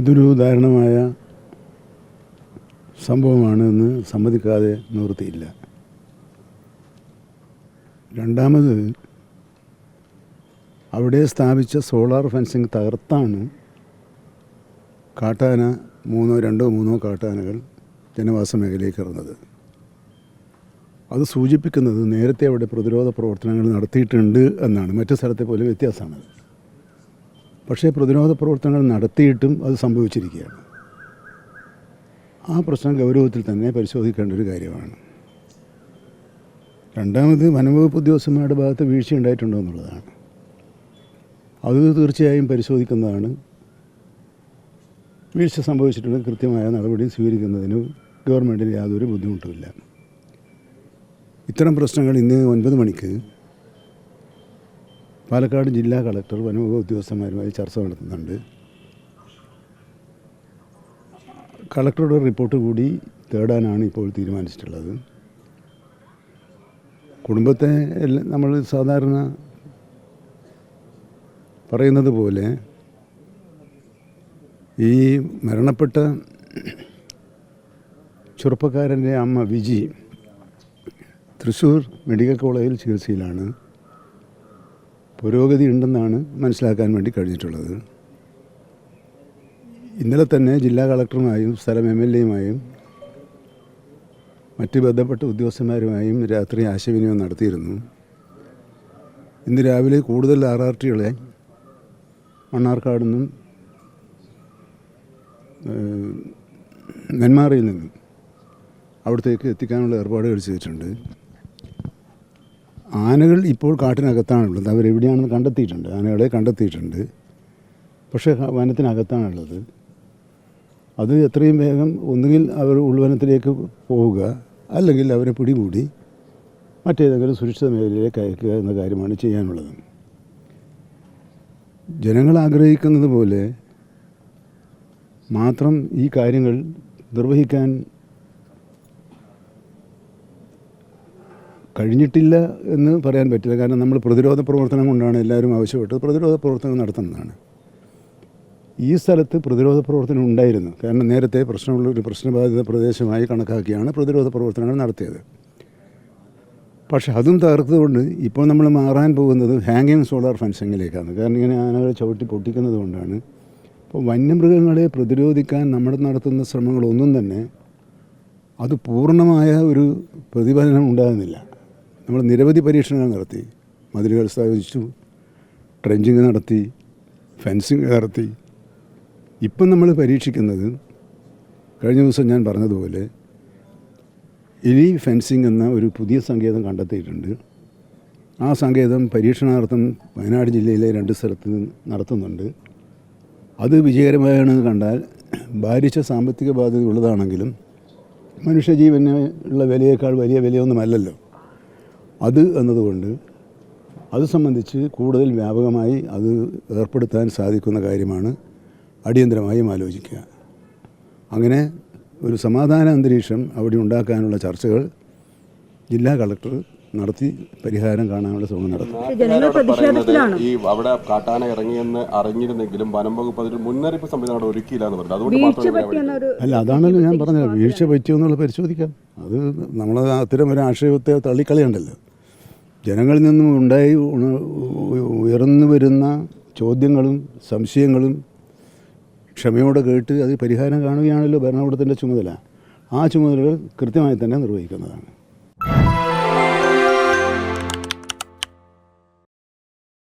ഇതൊരു ഉദാഹരണമായ സംഭവമാണ് എന്ന് സമ്മതിക്കാതെ നിവൃത്തിയില്ല. രണ്ടാമത് അവിടെ സ്ഥാപിച്ച സോളാർ ഫെൻസിങ് തകർത്താണ് കാട്ടാന മൂന്നോ രണ്ടോ മൂന്നോ കാട്ടാനകൾ ജനവാസ മേഖലയിലേക്ക് ഇറങ്ങുന്നത്. അത് സൂചിപ്പിക്കുന്നത് നേരത്തെ അവിടെ പ്രതിരോധ പ്രവർത്തനങ്ങൾ നടത്തിയിട്ടുണ്ട് എന്നാണ്. മറ്റു സ്ഥലത്തെ പോലെ വ്യത്യാസമാണ്. പക്ഷേ പ്രതിരോധ പ്രവർത്തനങ്ങൾ നടത്തിയിട്ടും അത് സംഭവിച്ചിരിക്കുകയാണ്. ആ പ്രശ്നം ഗൗരവത്തിൽ തന്നെ പരിശോധിക്കേണ്ട ഒരു കാര്യമാണ്. രണ്ടാമത് വനംവകുപ്പ് ഉദ്യോഗസ്ഥന്മാരുടെ ഭാഗത്ത് വീഴ്ച ഉണ്ടായിട്ടുണ്ടോ എന്നുള്ളതാണ്. അത് തീർച്ചയായും പരിശോധിക്കുന്നതാണ്. വീഴ്ച സംഭവിച്ചിട്ടുള്ള കൃത്യമായ നടപടി സ്വീകരിക്കുന്നതിന് ഗവൺമെന്റിന് യാതൊരു ബുദ്ധിമുട്ടുമില്ല. ഇത്തരം പ്രശ്നങ്ങൾ ഇന്ന് ഒൻപത് മണിക്ക് പാലക്കാട് ജില്ലാ കളക്ടർ വനംവകുപ്പ് ഉദ്യോഗസ്ഥന്മാരുമായി ചർച്ച നടത്തുന്നുണ്ട്. കളക്ടറുടെ റിപ്പോർട്ട് കൂടി തേടാനാണ് ഇപ്പോൾ തീരുമാനിച്ചിട്ടുള്ളത്. കുടുംബത്തെ നമ്മൾ സാധാരണ പറയുന്നത് പോലെ ഈ മരണപ്പെട്ട ചെറുപ്പക്കാരന്റെ അമ്മ വിജി തൃശ്ശൂർ മെഡിക്കൽ കോളേജിൽ ചികിത്സയിലാണ്. പുരോഗതി ഉണ്ടെന്നാണ് മനസ്സിലാക്കാൻ വേണ്ടി കഴിഞ്ഞിട്ടുള്ളത്. ഇന്നലെ തന്നെ ജില്ലാ കളക്ടറുമായും സ്ഥലം എം എൽ എയുമായും മറ്റ് ബന്ധപ്പെട്ട ഉദ്യോഗസ്ഥന്മാരുമായും രാത്രി ആശയവിനിമയം നടത്തിയിരുന്നു. ഇന്ന് രാവിലെ കൂടുതൽ ആർ ആർ ടികളെ മണ്ണാർക്കാട് നിന്നും നെന്മാറയിൽ നിന്നും അവിടത്തേക്ക് എത്തിക്കാനുള്ള ഏർപ്പാടുകൾ ചെയ്തിട്ടുണ്ട്. ആനകൾ ഇപ്പോൾ കാട്ടിനകത്താണുള്ളത്. അവരെവിടെയാണെന്ന് കണ്ടെത്തിയിട്ടുണ്ട്. ആനകളെ കണ്ടെത്തിയിട്ടുണ്ട്. പക്ഷേ വനത്തിനകത്താണുള്ളത്. അത് എത്രയും വേഗം ഒന്നുകിൽ അവർ ഉൾവനത്തിലേക്ക് പോവുക അല്ലെങ്കിൽ അവരെ പിടികൂടി മറ്റേതെങ്കിലും സുരക്ഷിത മേഖലയിലേക്ക് അയക്കുക എന്ന കാര്യമാണ് ചെയ്യാനുള്ളത്. ജനങ്ങൾ ആഗ്രഹിക്കുന്നത് പോലെ മാത്രം ഈ കാര്യങ്ങൾ നിർവഹിക്കാൻ കഴിഞ്ഞിട്ടില്ല എന്ന് പറയാൻ പറ്റില്ല. കാരണം നമ്മൾ പ്രതിരോധ പ്രവർത്തനം കൊണ്ടാണ് എല്ലാവരും ആവശ്യപ്പെട്ടത്. പ്രതിരോധ പ്രവർത്തനം നടത്തുന്നതാണ്. ഈ സ്ഥലത്ത് പ്രതിരോധ പ്രവർത്തനം ഉണ്ടായിരുന്നു. കാരണം നേരത്തെ പ്രശ്നമുള്ള ഒരു പ്രശ്നബാധിത പ്രദേശമായി കണക്കാക്കിയാണ് പ്രതിരോധ പ്രവർത്തനങ്ങൾ നടത്തിയത്. പക്ഷേ അതും തകർത്തുകൊണ്ട് ഇപ്പോൾ നമ്മൾ മാറാൻ പോകുന്നത് ഹാങ്ങിങ് സോളാർ ഫെൻസിങ്ങിലേക്കാണ് കാരണം ഇങ്ങനെ ആനകളെ ചവിട്ടി പൊട്ടിക്കുന്നത് കൊണ്ടാണ്. അപ്പോൾ വന്യമൃഗങ്ങളെ പ്രതിരോധിക്കാൻ നമ്മൾ നടത്തുന്ന ശ്രമങ്ങളൊന്നും തന്നെ അത് പൂർണമായ ഒരു പ്രതിഫലനം ഉണ്ടാകുന്നില്ല. നമ്മൾ നിരവധി പരീക്ഷണങ്ങൾ നടത്തി. മതിലുകൾ സ്ഥാപിച്ചു. ട്രെഞ്ചിങ് നടത്തി. ഫെൻസിങ് നടത്തി. ഇപ്പം നമ്മൾ പരീക്ഷിക്കുന്നത് കഴിഞ്ഞ ദിവസം ഞാൻ പറഞ്ഞതുപോലെ ഇനി ഫെൻസിങ് എന്ന ഒരു പുതിയ സങ്കേതം കണ്ടെത്തിയിട്ടുണ്ട്. ആ സങ്കേതം പരീക്ഷണാർത്ഥം വയനാട് ജില്ലയിലെ രണ്ട് സ്ഥലത്ത് നടത്തുന്നുണ്ട്. അത് വിജയകരമാണെന്ന് കണ്ടാൽ ഭാരിച്ച സാമ്പത്തിക ബാധ്യത ഉള്ളതാണെങ്കിലും മനുഷ്യജീവന് ഉള്ള വിലയേക്കാൾ വലിയ വിലയൊന്നുമല്ലല്ലോ. അത് എന്നതുകൊണ്ട് അത് സംബന്ധിച്ച് കൂടുതൽ വ്യാപകമായി അത് ഏർപ്പെടുത്താൻ സാധിക്കുന്ന കാര്യമാണ് അടിയന്തരമായും ആലോചിക്കുക. അങ്ങനെ ഒരു സമാധാന അന്തരീക്ഷം അവിടെ ഉണ്ടാക്കാനുള്ള ചർച്ചകൾ ജില്ലാ കളക്ടർ നടത്തി പരിഹാരം കാണാനുള്ള ശ്രമം നടത്തും. ഈ അവിടെ കാട്ടാന ഇറങ്ങിയെന്ന് അറിഞ്ഞിരുന്നെങ്കിലും വനം വകുപ്പ് അതിന് മുന്നറിയിപ്പ് സംവിധാനം ഒരുക്കിയില്ല എന്ന് പറഞ്ഞു. അതുകൊണ്ട് അല്ല അതാണല്ലോ ഞാൻ പറഞ്ഞത്. വീഴ്ച പറ്റിയോ എന്നുള്ളത് പരിശോധിക്കാം. അത് നമ്മൾ അത്തരം ഒരു ആക്ഷേപത്തെ തള്ളിക്കളയണ്ടല്ലോ. ജനങ്ങളിൽ നിന്നും ഉണ്ടായി ഉയർന്നു വരുന്ന ചോദ്യങ്ങളും സംശയങ്ങളും ക്ഷമയോടെ കേട്ട് അത് പരിഹാരം കാണുകയാണല്ലോ ഭരണകൂടത്തിന്റെ ചുമതല. ആ ചുമതലകൾ കൃത്യമായി തന്നെ നിർവഹിക്കുന്നതാണ്.